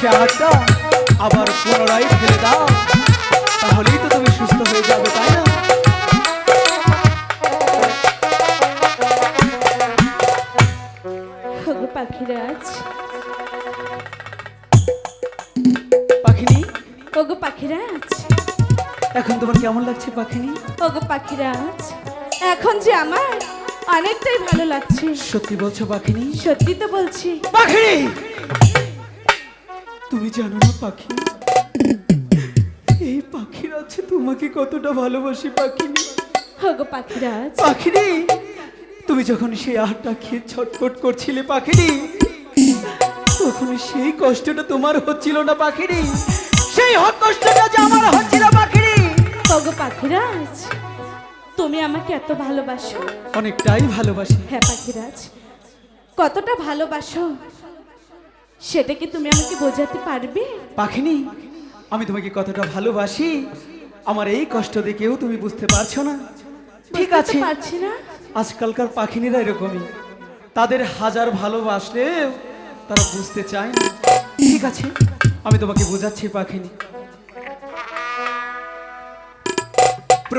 সে আটটা আবার পুনরায় ফেলে দাও। তাহলেই তো তুমি সুস্থ হয়ে যাবে তাই না? ওগো পাখিরাজ পাখিনি? ওগো পাখিরাজ এখন তোমার কেমন লাগছে পাখিনি? ওগো পাখিরাজ এখন যে আমার অনেকটাই ভালো লাগছে। সত্যি বলছো পাখিনি? সত্যি তো বলছি। পাখিনি! তুমি জানো না পাখি? এই পাখির আছে তোমাকে কতটা ভালোবাসি পাখিনি? ওগো পাখিরাজ। পাখিনি তুমি যখন সেই আহারটা খেয়ে ছটফট করছিলে পাখিনি তখন সেই কষ্টটা তোমার হচ্ছিল না পাখিনি? সেই কষ্টটা যে আমার হচ্ছিল পাখিনি? ওগো পাখিরাজ তুমি আমাকে এত ভালোবাসো? অনেকটাই ভালোবাসি। হ্যাঁ পাখিরাজ কতটা ভালোবাসো? সেটা কি তুমি আমাকে বোঝাতে পারবে? পাখিনি আমি তোমাকে কতটা ভালোবাসি আমার এই কষ্ট দেখেও তুমি বুঝতে পারছ না। ঠিক আছে পারছি না। আজকালকার পাখিনিরা এরকমই। তাদের হাজার ভালোবাসলেও তারা বুঝতে চায় না। ঠিক আছে আমি তোমাকে বোঝাচ্ছি পাখিনি।